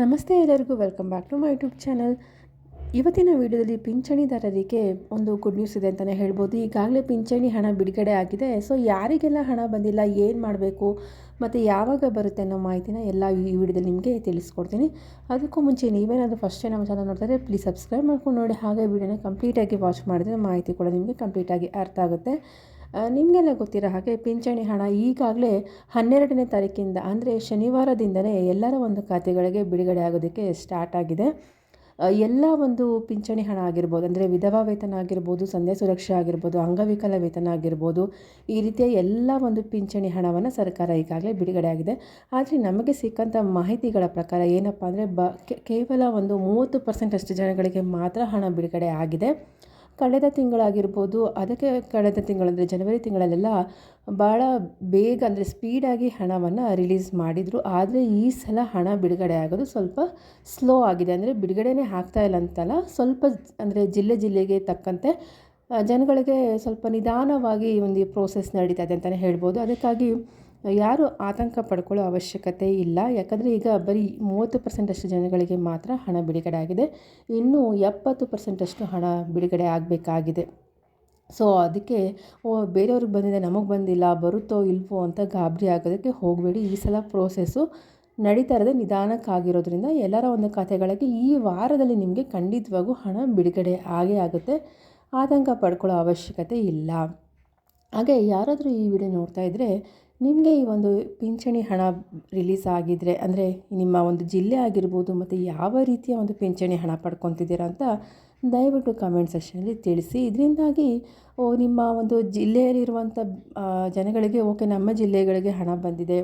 ನಮಸ್ತೆ ಎಲ್ಲರಿಗೂ welcome back to my YouTube channel. ಇವತ್ತಿನ ವಿಡಿಯೋದಲ್ಲಿ ಪಿಂಚಣಿದಾರರಿಗೆ ಒಂದು ಗುಡ್ ನ್ಯೂಸ್ ಇದೆ ಅಂತಲೇ ಹೇಳ್ಬೋದು. ಈಗಾಗಲೇ ಪಿಂಚಣಿ ಹಣ ಬಿಡುಗಡೆ ಆಗಿದೆ. ಸೊ ಯಾರಿಗೆಲ್ಲ ಹಣ ಬಂದಿಲ್ಲ, ಏನು ಮಾಡಬೇಕು, ಮತ್ತು ಯಾವಾಗ ಬರುತ್ತೆ ಅನ್ನೋ ಮಾಹಿತಿನ ಎಲ್ಲ ಈ ವಿಡಿಯೋದಲ್ಲಿ ನಿಮಗೆ ತಿಳಿಸ್ಕೊಡ್ತೀನಿ. ಅದಕ್ಕೂ ಮುಂಚೆ ನೀವೇನಾದರೂ ಫಸ್ಟ್ ನಮ್ಮ ಚಾನಲ್ ನೋಡ್ತಾರೆ ಪ್ಲೀಸ್ ಸಬ್ಸ್ಕ್ರೈಬ್ ಮಾಡ್ಕೊಂಡು ನೋಡಿ. ಹಾಗೆ ವಿಡಿಯೋನ ಕಂಪ್ಲೀಟಾಗಿ ವಾಚ್ ಮಾಡಿದ್ರೆ ಮಾಹಿತಿ ಕೂಡ ನಿಮಗೆ ಕಂಪ್ಲೀಟಾಗಿ ಅರ್ಥ ಆಗುತ್ತೆ. ನಿಮಗೆಲ್ಲ ಗೊತ್ತಿರೋ ಹಾಗೆ ಪಿಂಚಣಿ ಹಣ ಈಗಾಗಲೇ ಹನ್ನೆರಡನೇ ತಾರೀಕಿಂದ, ಅಂದರೆ ಶನಿವಾರದಿಂದಲೇ ಎಲ್ಲರ ಒಂದು ಖಾತೆಗಳಿಗೆ ಬಿಡುಗಡೆ ಆಗೋದಕ್ಕೆ ಸ್ಟಾರ್ಟ್ ಆಗಿದೆ. ಎಲ್ಲ ಒಂದು ಪಿಂಚಣಿ ಹಣ ಆಗಿರ್ಬೋದು, ಅಂದರೆ ವಿಧವಾ ವೇತನ ಆಗಿರ್ಬೋದು, ಸಂಧ್ಯಾ ಸುರಕ್ಷೆ ಆಗಿರ್ಬೋದು, ಅಂಗವಿಕಲ ವೇತನ ಆಗಿರ್ಬೋದು, ಈ ರೀತಿಯ ಎಲ್ಲ ಒಂದು ಪಿಂಚಣಿ ಹಣವನ್ನು ಸರ್ಕಾರ ಈಗಾಗಲೇ ಬಿಡುಗಡೆ ಆಗಿದೆ. ಆದರೆ ನಮಗೆ ಸಿಕ್ಕಂಥ ಮಾಹಿತಿಗಳ ಪ್ರಕಾರ ಏನಪ್ಪ ಅಂದರೆ ಬ ಕೇವಲ ಒಂದು ಮೂವತ್ತು ಪರ್ಸೆಂಟಷ್ಟು ಜನಗಳಿಗೆ ಮಾತ್ರ ಹಣ ಬಿಡುಗಡೆ ಆಗಿದೆ. ಕಳೆದ ತಿಂಗಳಾಗಿರ್ಬೋದು, ಅದಕ್ಕೆ ಕಳೆದ ತಿಂಗಳಂದರೆ ಜನವರಿ ತಿಂಗಳಲ್ಲೆಲ್ಲ ಭಾಳ ಬೇಗ ಅಂದರೆ ಸ್ಪೀಡಾಗಿ ಹಣವನ್ನು ರಿಲೀಸ್ ಮಾಡಿದರು. ಆದರೆ ಈ ಸಲ ಹಣ ಬಿಡುಗಡೆ ಆಗೋದು ಸ್ವಲ್ಪ ಸ್ಲೋ ಆಗಿದೆ. ಅಂದರೆ ಬಿಡುಗಡೆನೇ ಆಗ್ತಾ ಇಲ್ಲ ಅಂತಲ್ಲ, ಸ್ವಲ್ಪ ಅಂದರೆ ಜಿಲ್ಲೆ ಜಿಲ್ಲೆಗೆ ತಕ್ಕಂತೆ ಜನಗಳಿಗೆ ಸ್ವಲ್ಪ ನಿಧಾನವಾಗಿ ಒಂದು ಪ್ರೋಸೆಸ್ ನಡೀತಾ ಇದೆ ಅಂತಲೇ ಹೇಳ್ಬೋದು. ಅದಕ್ಕಾಗಿ ಯಾರು ಆತಂಕ ಪಡ್ಕೊಳ್ಳೋ ಅವಶ್ಯಕತೆ ಇಲ್ಲ. ಯಾಕಂದರೆ ಈಗ ಬರೀ ಮೂವತ್ತು ಪರ್ಸೆಂಟಷ್ಟು ಜನಗಳಿಗೆ ಮಾತ್ರ ಹಣ ಬಿಡುಗಡೆ ಆಗಿದೆ ಇನ್ನೂ ಎಪ್ಪತ್ತು ಪರ್ಸೆಂಟಷ್ಟು ಹಣ ಬಿಡುಗಡೆ ಆಗಬೇಕಾಗಿದೆ. ಸೊ, ಅದಕ್ಕೆ, ಓ, ಬೇರೆಯವ್ರಿಗೆ ಬಂದಿದೆ, ನಮಗೆ ಬಂದಿಲ್ಲ, ಬರುತ್ತೋ ಇಲ್ವೋ ಅಂತ ಗಾಬರಿ ಆಗೋದಕ್ಕೆ ಹೋಗಬೇಡಿ. ಈ ಸಲ ಪ್ರೋಸೆಸ್ಸು ನಡೀತಾ ಇರೋದೇ ನಿಧಾನಕ್ಕಾಗಿರೋದ್ರಿಂದ ಎಲ್ಲರ ಒಂದು ಖಾತೆಗಳಿಗೆ ಈ ವಾರದಲ್ಲಿ ನಿಮಗೆ ಖಂಡಿತವಾಗೂ ಹಣ ಬಿಡುಗಡೆ ಆಗೇ ಆಗುತ್ತೆ. ಆತಂಕ ಪಡ್ಕೊಳ್ಳೋ ಅವಶ್ಯಕತೆ ಇಲ್ಲ. ಹಾಗೆ ಯಾರಾದರೂ ಈ ವಿಡಿಯೋ ನೋಡ್ತಾ ಇದ್ದರೆ ನಿಮಗೆ ಈ ಒಂದು ಪಿಂಚಣಿ ಹಣ ರಿಲೀಸ್ ಆಗಿದ್ರೆ, ಅಂದರೆ ನಿಮ್ಮ ಒಂದು ಜಿಲ್ಲೆ ಆಗಿರ್ಬೋದು ಮತ್ತು ಯಾವ ರೀತಿಯ ಒಂದು ಪಿಂಚಣಿ ಹಣ ಪಡ್ಕೊತಿದ್ದೀರಾ ಅಂತ ದಯವಿಟ್ಟು ಕಮೆಂಟ್ ಸೆಕ್ಷನಲ್ಲಿ ತಿಳಿಸಿ. ಇದರಿಂದಾಗಿ ನಿಮ್ಮ ಒಂದು ಜಿಲ್ಲೆಯಲ್ಲಿರುವಂಥ ಜನಗಳಿಗೆ, ಓಕೆ, ನಮ್ಮ ಜಿಲ್ಲೆಗಳಿಗೆ ಹಣ ಬಂದಿದೆ.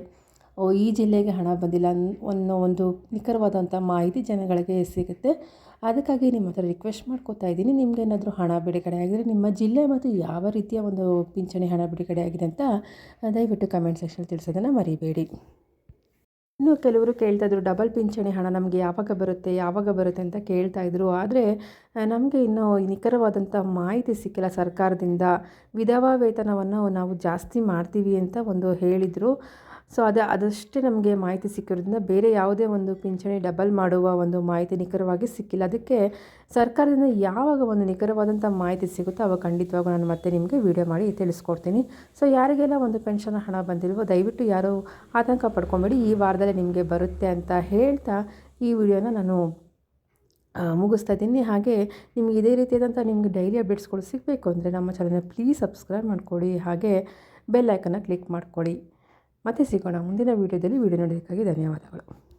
ಈ ಜಿಲ್ಲೆಗೆ ಹಣ ಬಂದಿಲ್ಲ ಅನ್- ಅನ್ನೋ ಒಂದು ನಿಖರವಾದಂಥ ಮಾಹಿತಿ ಜನಗಳಿಗೆ ಸಿಗುತ್ತೆ. ಅದಕ್ಕಾಗಿ ನಿಮ್ಮ ಹತ್ರ ರಿಕ್ವೆಸ್ಟ್ ಮಾಡ್ಕೋತಾ ಇದ್ದೀನಿ. ನಿಮಗೇನಾದರೂ ಹಣ ಬಿಡುಗಡೆ ಆಗಿದ್ರೆ, ನಿಮ್ಮ ಜಿಲ್ಲೆ ಮತ್ತು ಯಾವ ರೀತಿಯ ಒಂದು ಪಿಂಚಣಿ ಹಣ ಬಿಡುಗಡೆ ಆಗಿದೆ ಅಂತ ದಯವಿಟ್ಟು ಕಮೆಂಟ್ ಸೆಕ್ಷನ್ ತಿಳಿಸೋದನ್ನು ಮರಿಬೇಡಿ. ಇನ್ನು ಕೆಲವರು ಕೇಳ್ತಾ ಇದ್ರು ಡಬಲ್ ಪಿಂಚಣಿ ಹಣ ನಮಗೆ ಯಾವಾಗ ಬರುತ್ತೆ ಯಾವಾಗ ಬರುತ್ತೆ ಅಂತ ಕೇಳ್ತಾ ಇದ್ರು. ಆದರೆ ನಮಗೆ ಇನ್ನೂ ನಿಖರವಾದಂಥ ಮಾಹಿತಿ ಸಿಕ್ಕಿಲ್ಲ ಸರ್ಕಾರದಿಂದ. ವಿಧವಾ ವೇತನವನ್ನು ನಾವು ಜಾಸ್ತಿ ಮಾಡ್ತೀವಿ ಅಂತ ಒಂದು ಹೇಳಿದರು. ಸೊ ಅದು, ಅದಷ್ಟೇ ನಮಗೆ ಮಾಹಿತಿ ಸಿಕ್ಕಿರೋದ್ರಿಂದ ಬೇರೆ ಯಾವುದೇ ಒಂದು ಪಿಂಚಣಿ ಡಬಲ್ ಮಾಡುವ ಒಂದು ಮಾಹಿತಿ ನಿಖರವಾಗಿ ಸಿಕ್ಕಿಲ್ಲ. ಅದಕ್ಕೆ ಸರ್ಕಾರದಿಂದ ಯಾವಾಗ ಒಂದು ನಿಖರವಾದಂಥ ಮಾಹಿತಿ ಸಿಗುತ್ತೋ ಅವಾಗ ಖಂಡಿತವಾಗೂ ನಾನು ಮತ್ತೆ ನಿಮಗೆ ವಿಡಿಯೋ ಮಾಡಿ ತಿಳಿಸ್ಕೊಡ್ತೀನಿ. ಸೊ ಯಾರಿಗೆಲ್ಲ ಒಂದು ಪೆನ್ಷನ್ ಹಣ ಬಂದಿಲ್ವೋ, ದಯವಿಟ್ಟು ಯಾರು ಆತಂಕ ಪಡ್ಕೊಬೇಡಿ. ಈ ವಾರದಲ್ಲಿ ನಿಮಗೆ ಬರುತ್ತೆ ಅಂತ ಹೇಳ್ತಾ ಈ ವಿಡಿಯೋನ ನಾನು ಮುಗಿಸ್ತಾ ಇದ್ದೀನಿ. ಹಾಗೆ ನಿಮ್ಗೆ ಇದೇ ರೀತಿಯಾದಂಥ ನಿಮಗೆ ಡೈಲಿ ಅಪ್ಡೇಟ್ಸ್ಗಳು ಸಿಗಬೇಕು ಅಂದರೆ ನಮ್ಮ ಚಾನಲ್ನ ಪ್ಲೀಸ್ ಸಬ್ಸ್ಕ್ರೈಬ್ ಮಾಡ್ಕೊಳ್ಳಿ ಹಾಗೆ ಬೆಲ್ ಐಕನ್ನ ಕ್ಲಿಕ್ ಮಾಡ್ಕೊಳ್ಳಿ ಮತ್ತೆ ಸಿಗೋಣ ಮುಂದಿನ ವೀಡಿಯೋದಲ್ಲಿ ವೀಡಿಯೋ ನೋಡೋದಕ್ಕಾಗಿ ಧನ್ಯವಾದಗಳು.